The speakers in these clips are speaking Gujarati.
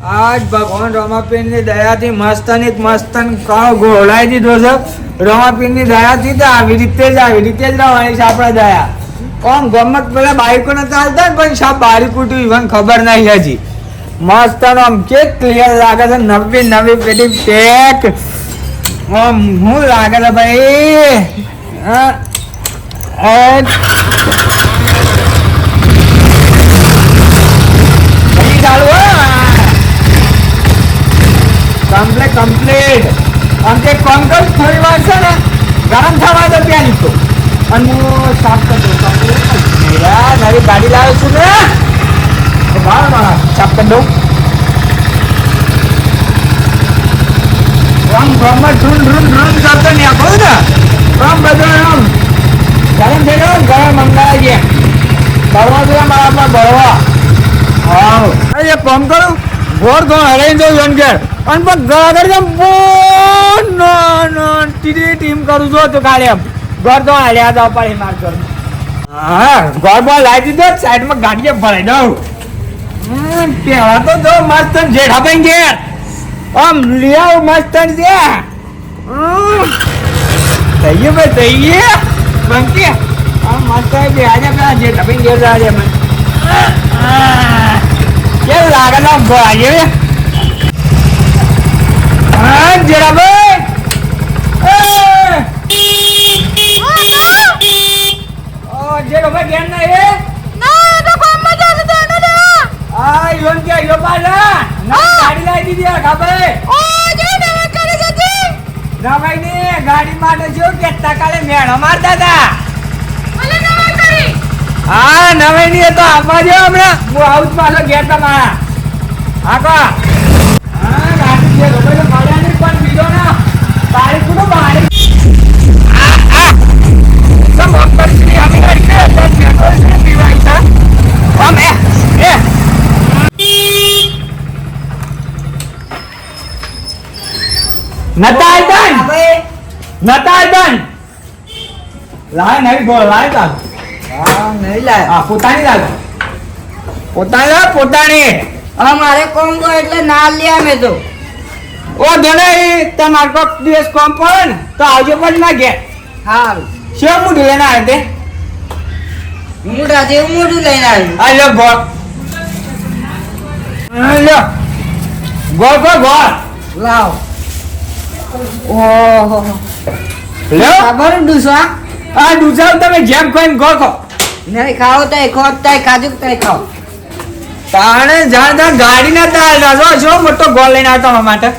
આજ ભગવાન રમાપીરની દયાથી મસ્તની મસ્તન કાળ ઘોડાઈ દીધો છે. રમાપીરની દયાથી તો આવી રીતે જ, આવી રીતે જ રહેવાની છે આપણા દયા. કોમ ગમત પેલા બાઈકો ને ચાલતા ને પણ સાહેબ બારી કુટું ઈવન ખબર નહીં હજી. મસ્ત આમ કે ક્લિયર લાગે છે, નવી નવી પેલી પેક આમ હું લાગે છે ભાઈ હા કમ્પ્લીટ કમ્પ્લીટ આમ જે કોંકલ થોડી વાર છે ને, ગરમ થવા દો ત્યાં નીકળો અને હું સાફ કરી નવી ગાડી લાવ્યો છું ને. વાળ મારા સાફ કરી દઉં. આમ ઘરમાં ઢૂંઢ ઢૂંઢ ઢૂંઢ કરતો ને આપણું ને. આમ બધું આમ. ગરમ થઈ ગયો ગરમ મંગાવી ગયા બળવા દે મારા બળવા. હા એ પંપ કરું. ઘોર ઘોર હરાઈ દઉં યોનગેર અને પણ ગગર જેમ બોન ટીડી ટીમ કરું જો તો કાલે એમ. ઘર તો હાલ્યા તો પાડી માર ઘર. હા, ઘર બોલ લાવી દીધો સાઈડમાં ગાડીએ ભરાઈ દઉં. પેલા તો જો મસ્ત જેઠા ભાઈ ઘેર. આમ આવ મસ્ત છે. થઈ ગયું ભાઈ થઈ ગયું બંકી. આ મસ્ત છે આજે પેલા જેઠા ભાઈ ઘેર આજે મને. કેમ લાગે ના ભરાય હા જરા ભાઈ ઓ જેરો ભાઈ કેમ ના એ આ યોન કે યો પાલા ના ગાડી લાવી દીધી આ ખબર ના ભાઈ ને ગાડી માટે જો કે તકાલે મેણો મારતા હતા હા નવે ની એ તો આપવા દો હમણાં. હું આવું જ પાછો ઘેર તમારા. હા કો. હા લોકો તો મળ્યા નહીં પણ બીજો ના. તારીખ બારી તો પીવાય છે. અમે એ. નતા આઈતન નતા લાય નહીં બોલ લાય તા નહીં લાય. પોતાની લાગ પોતાની કોંગો એટલે ના લે મેં તો. ઓ ગણે તમારે કોક દિવસ કોમ પડે ને તો આવજો પણ ના ઘેર. સારું શેવ મુઢી લઈને આવે તે? મોટા જેવું મોટું લઈને આવ્યું. આ લ્યો ગોળ. લ્યો. ગોળ ગોળ ગોળ. લાવ. ઓહો. લ્યો. ખબર ડૂસા આ દૂધા તમે જેમ કોઈને ગોળ ખો. નહીં ખાઓ તો ખોટ થાય કાજુ તો ખાઓ. તાણે જાણ જાણ ગાડી ના તાર રાજો જો મોટો ગોલ લઈને આવતા તમારા માટે.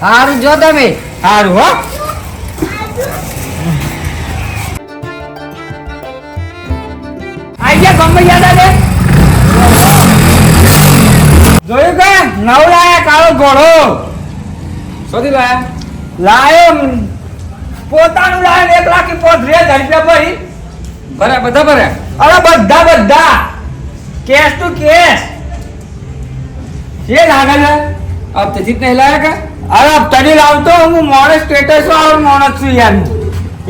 સારું જો તમે. સારું હો. આઈ ગયા ગમે યાદ આવે જોયું કે? નવ લાયા કાળો ઘોડો. શોધી લાયા? લાયો. પોતાનું લાયો એક લાખ પોત્રીસ ધરી રૂપિયા ભરી. ભર્યા બધા ભર્યા અરે બધા બધા. કેશ ટુ કેશ જે લાગે છે. આપ તેથી નહીં લાયા કે અરે તડી લાવતો હું મોણસ સ્ટેટસ વાળો મોણસ છું યાર.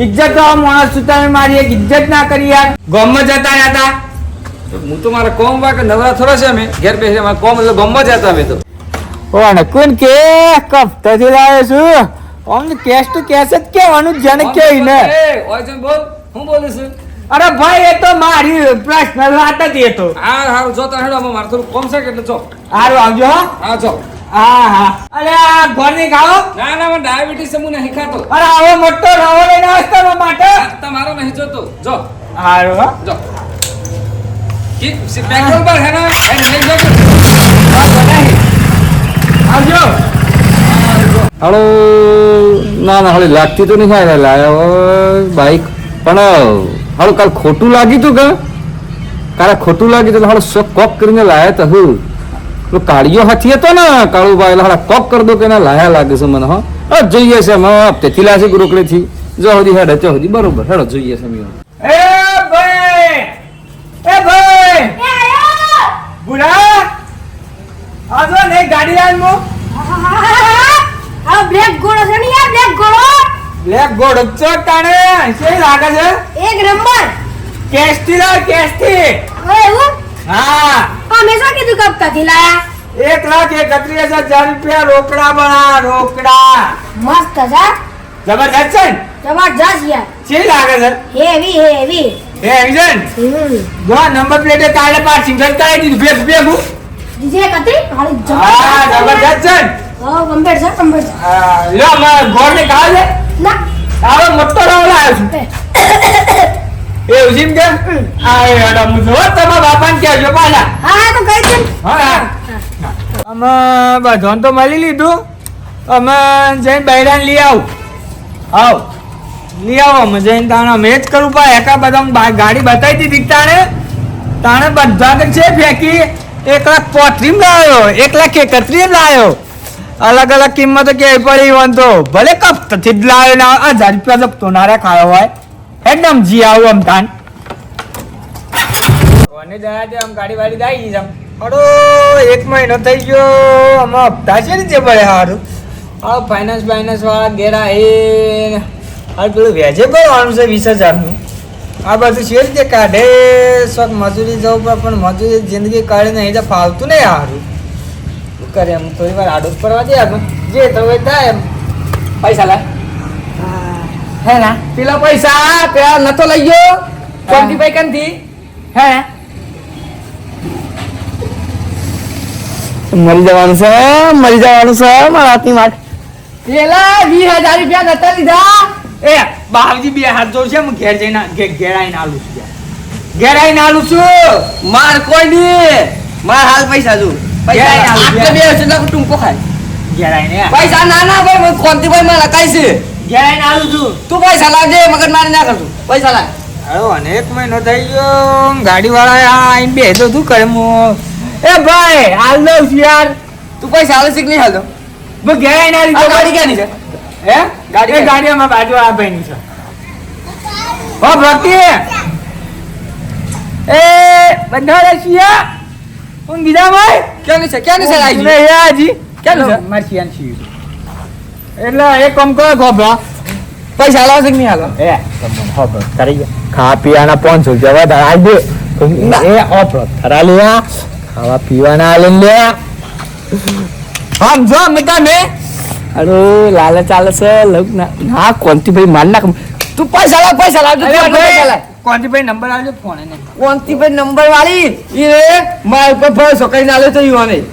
ઇજ્જત વાળો મોણસ છું તમે મારી એક ઇજ્જત ના કરી યાર. ગમમાં જતા હતા તો. હું તો મારા કોમ વા કે નવરા થોડા છે અમે. ઘેર બેસે મારા કોમ એટલે ગમવા જતા અમે તો. કોણ કોણ કે કપ તજી લાવે છું. ઓમ કેશ ટુ કેશ જ કહેવાનું જન કે ને. ઓય બોલ. હું બોલું છું? અરે ભાઈ એ તો મારી પર્સનલ વાત હતી એ તો. આ હારું જો તારે હેડો મારે થોડું કોમ છે કે એટલે જો. હારું આવજો હો. હા જો. હા હા. અરે આ ઘરની ખાઓ ના ના મને ડાયાબિટીસ છે હું નહીં ખાતો. અરે આવો મોટો રવો લઈને આવતો માટે. તમારો નહીં જોતો. જો. હારું હા. જો. કી પેટ્રોલ પર હે ના નહીં. આવજો. હાલો. ના ના હાલી લાગતી તો નહીં હારે લાયા બાઈક. પણ હાલો કાલ ખોટું લાગ્યું તું કે કાલે ખોટું લાગ્યું તો હાડું સો કોક કરીને લાયા તો હું. પેલો કાળિયો હાથી હતો ને કાળુભાઈ એટલે હાડા કોક કરી દો કે ના લાયા લાગે છે મને હા. જોઈએ છે અમે હપ્તેથી લાશે રોકડેથી જો હજી હેડે જો હજી બરોબર હેડો જોઈએ છે અમે એ ભાઈ એ ભાઈ બુડા આજો ને ગાડી લાઈન મો. બ્લેક ઘોડો છે ને યાર બ્લેક ઘોડો લે ગોડો તાણે છે લાગે છે? એક નંબર. કેસ્ટી લાવ કેસ્ટી હવે એવું? હા. અમે શું કીધું કપકાથી લાયા? એક લાખ એકત્રીસ હજાર રૂપિયા રોકડા બના રોકડા. મસ્ત છે જબરજસ્ત છે? જબરજસ્ત યાર. ચી લાગે છે? હેવી હેવી એક્શન હમ. જો નંબર પ્લેટે કાલે પાર્સિંગ કરાવી દીધું ભેગું ભેગું. ડીજે કતી હાલી જબરજસ્ત છે? હા કમ્પ્લીટ છે કમ્પ્લીટ છે. હા, ગોળ ને કાલે ના. આવો મોટો રવો લાવ્યો છું. એવું છે કે આ એ હેડો હું જો તમારા બાપાને કહેજો પાછા. હા હા તો કહી દે. હા અમે બધાને તો મળી લીધું. અમે જઈને બૈરાને લઈ આવું. આવ. લઈ આવો અમે જઈને તાણે. અમે જ કરું પા. એકા બધા બા- ગાડી બતાવી દીધી તાણે? તાણે બધા કે છે ફેંકી. એક લાખ પોત્રીમ લાવ્યો એક લાખ એકત્રીસ લાવ્યો અલગ અલગ કિંમત કેવી પડી હોય તો. ભલે કપથી જ લાવ્યો ને હજાર રૂપિયા તો નારે ખાયો હોય. એકદમ જી આવું આમ તાન. કોને દયા છે આમ ગાડી વાડી દાઈ આમ. અડો એક મહિનો થઈ ગયો આમાં હપ્તા છે ને જે ભરે સારું આ ફાઇનાન્સ ફાઇનાન્સ વાળા ગેરા એ આ પેલું વ્યાજે ભરવાનું છે વીસ હજારનું. આ બધું છે રીતે કાઢે? શોખ મજૂરી જવું પડે પણ મજૂરી જિંદગી કાઢે નહીં તો ફાવતું નહીં સારું શું કરે એમ? થોડી વાર આડો પડવા દે આપણે જે તો થાય એમ. પૈસા લાય. હે ના? પેલા પૈસા પેલા નતો લઈ ગયો. કોમથી ભાઈ કંથી હે? મરી જવાનું છે મરી જવાનું છે મારા હાથની માટે પેલા વીસ હજાર રૂપિયા નતા લીધા. એ બાપજી બે હાથ જોડશે હું ઘેર જઈને ઘેર આવીને આલું છું ઘેર આવીને આલું છું. માર કોઈ નહીં. માર હાલ પૈસા જો. પૈસા બે ટૂંકો ખાય ઘેર આવીને પૈસા ના ના ભાઈ મને ભાઈ મારા કાઈ છે. ઘેર આવીને આલું છું. તું પૈસા લાવજે મગજ મારી ના કરતું પૈસા લાવ. અરે અનેક મહિનો થઈ ગયો ગાડી વાળા બે તો શું કરે હું એ ભાઈ હાલ દઉં છું યાર. તું પૈસા હાલે શીખ નહીં હાલતો હું ઘેર આવીને આલી ગાડી ક્યાંની છે? હે? ગાડી ગાડી અમારા બાજુ આ ભાઈની છે. હો ભક્તિ. એ બધા રશિયા હું ગીધા ભાઈ? ક્યાંની છે? ક્યાંની છે એ હાજી ક્યાંનું છે? મારી શિયાન છીએ એટલે એક કામ કરો ખોભા પૈસા લાવશે કે નહીં હાલો એ તમને ખબર. કરી ગયા ખાવા પીવાના પાંચસો રૂપિયા વધારે આજ દે. એ ઓપરો. થરા લે ખાવા પીવાના આલે લે. આમ જો અમે તમે અરે લાલે ચાલે છે લગ ના. કોંતી ભાઈ માર નાખ. તું પૈસા લાવ પૈસા લાવ. તું પૈસા લાવ કોંતીભાઈ નંબર આવજો ફોન એને. કોંતીભાઈ નંબર વાળી. ઈ રે મારા ઉપર ભરોસો કરીને આલે તો ઈવા નહીં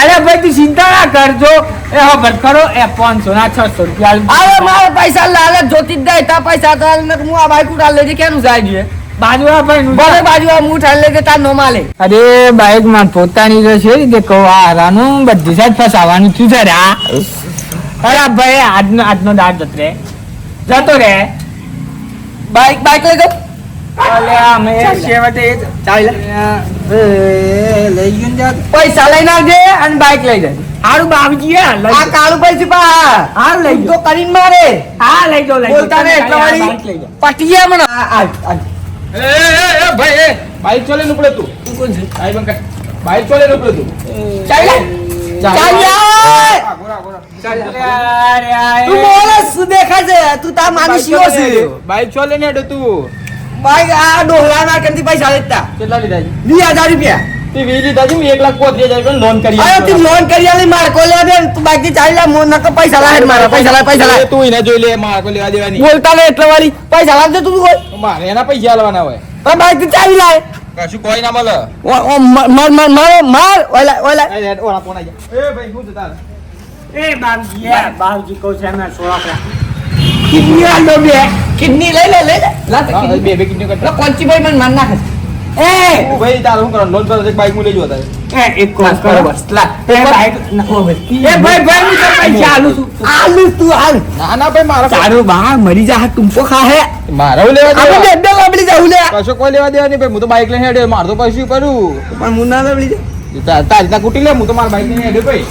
અરે ભાઈ તું ચિંતા ના કરજો. એ ખબર કરો એ પાંચસો ના છસો રૂપિયા અરે મારે પૈસા લાલે જોતી જ તા પૈસા તો હું આ બાઈક ઉડાડ લેજે કેનું જાય છે? બાજુ ભાઈ ભલે બાજુ આ મુઠ હાલ લેજે તાર નો માલે અરે બાઈકમાં પોતાની તો છે રીતે કહું હારાનું બધી સાઈડ ફસાવાનું થયું છે રે અરે ભાઈ આજનો આજનો દાંત જતો રે. જતો રે. બાઈક બાઈક લઈ ગયો. પૈસા લઈને આવજે અને બાઈક લઈ જાય. હારું બાબજી હે, આ કાળું પૈસા પા. હા લઈ તો. કરીને મારે. હા લઈ જાઓ. બોલતા ને એટલા વાળી લઈ જાઓ. પટી ગયા મને આ આ આ. ભાઈ એ બાઈક ચોલે નુકડે તું તું. કોણ છે? આઈ બંકા. બાઈક ચોલે નુકડે તું. ચાલ. ચાલ. તું બોલે શું દેખાય છે. તું તાર માની શિયો છે. બાઈક ચોલે ને તું. બાઈક આ ડોહલા ના કેમથી પૈસા લેતા કેટલા લીધા છે? વીસ હજાર રૂપિયા. તે વી લીધા છે એક લાખ પોત્રીસ હજાર રૂપિયા લોન કરી અરે તું લોન કરી આલી મારકો લે દે તું બાકી ચાલી લા મોન નકર પૈસા લાય મારા પૈસા લાય પૈસા લાય. તું એને જોઈ લે માર્કો લેવા દેવાની. બોલતા લે એટલે વાળી પૈસા લાવજે તું કોઈ. મારે એના પૈસા આલવાના હોય. પણ બાઈકથી ચાલી લાય. કશું કોઈ ના મળે. ઓ ઓ માર માર માર માર ઓલા ઓલા. એ ઓલા કોણ આયા એ ભાઈ હું તારે એ બાબજી હે, બાબજી કહું છે અમે સોળા કિડની આલો બે. કિડની લઈ લે લઈ લે. લા તે કિડની. બે બે કિડની કરતા. કોંચી ભાઈ મને માર નાખે એ! ભાઈ તાર હું કરો લોન પર એક બાઈક હું લઈ જવા તારે. એ એક કોસ કરો? બસ, લા. એ બાઈક. નખો ઓ એ ભાઈ ભાઈ હું તો પૈસા આલુ છું. આલુ તું આલ ના ના ભાઈ મારા તારું બા મરી જા ટુંપો ખા હે મારે લેવા દે આપણે બે બેડે લાબડી જાઉં લે. કશો કોઈ લેવા દેવા નહીં ભાઈ હું તો બાઈક લઈને હેડ્યો માર તો પૈસા કરું. પણ મુન્ના લાબડી જા તા- તારી રીતના કૂટી લે હું તો મારા બાઈક લઈને હેડ્યો ભાઈ.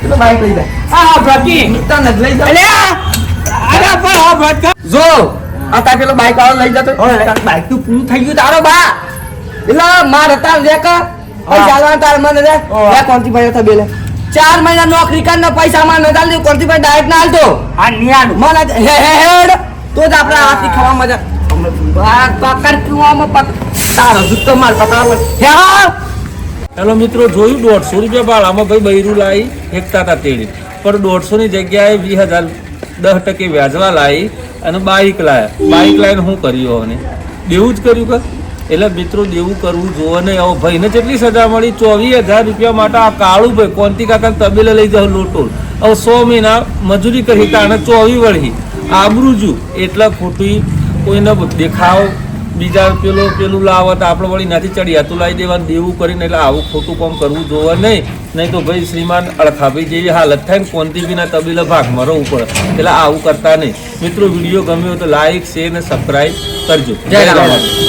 તું તો બાઈક લઈ જાય હા હા ભકી તને લઈ જા. આ! અરે પણ હા ભટકા જો આ પેલો બાઈક વાળો લઈ જતો. બાઈક તું પૂરું થઈ ગયું તારો બા. એટલે માર હતા લે કા પૈસા આલવા તાર મને લે લે કોંતી ભાઈ હતા બેલે. ચાર મહિના નોકરી કર ને પૈસા માં ન ચાલતી કોણથી ભાઈ ડાયટ ના હાલતો આ મને હે હે હેડ. તો જ આપણા હાથી ખાવા મજા આ પકડ કુવામાં પક તારો જુત્તો માર પકડાવ હે હેલો મિત્રો જોયું દોઢસો રૂપિયા ભાડામાં ભાઈ બૈરું લાવી એકતા હતા તેડી. પણ દોઢસોની જગ્યાએ વીસ હજાર દસ ટકે વ્યાજવા લાવી અને બાઇક લાયા. બાઇક લાવીને શું કર્યું અને દેવું જ કર્યું કે? એટલે મિત્રો, દેવું કરવું જોવે નહીં. આવો ભાઈને જેટલી સજા મળી, ચોવીસ હજાર રૂપિયા માટે આ કાળું ભાઈ કોંતી કાકા તબેલે લઈ જાવ લોટોલ હવે સો મહિના મજૂરી કરી તાણે ચોવી વળી. આબરૂજુ એટલે ખોટી કોઈને દેખાવ, બીજા પેલો પેલું લાવત, આપણે વળી નથી ચડિયાતું લાવી દેવાનું, દેવું કરીને એટલે આવું ખોટું કામ કરવું જોવે નહીં. નહીં તો ભાઈ શ્રીમાન અળખાભાઈ જેવી હાલત થાય ને કોંતી બીના તબીલા ભાગમાં રહેવું પડે એટલે આવું કરતા નહીં. મિત્રો વીડિયો ગમ્યો તો લાઈક શેર ને સબસ્ક્રાઈબ કરજો. જય રામ.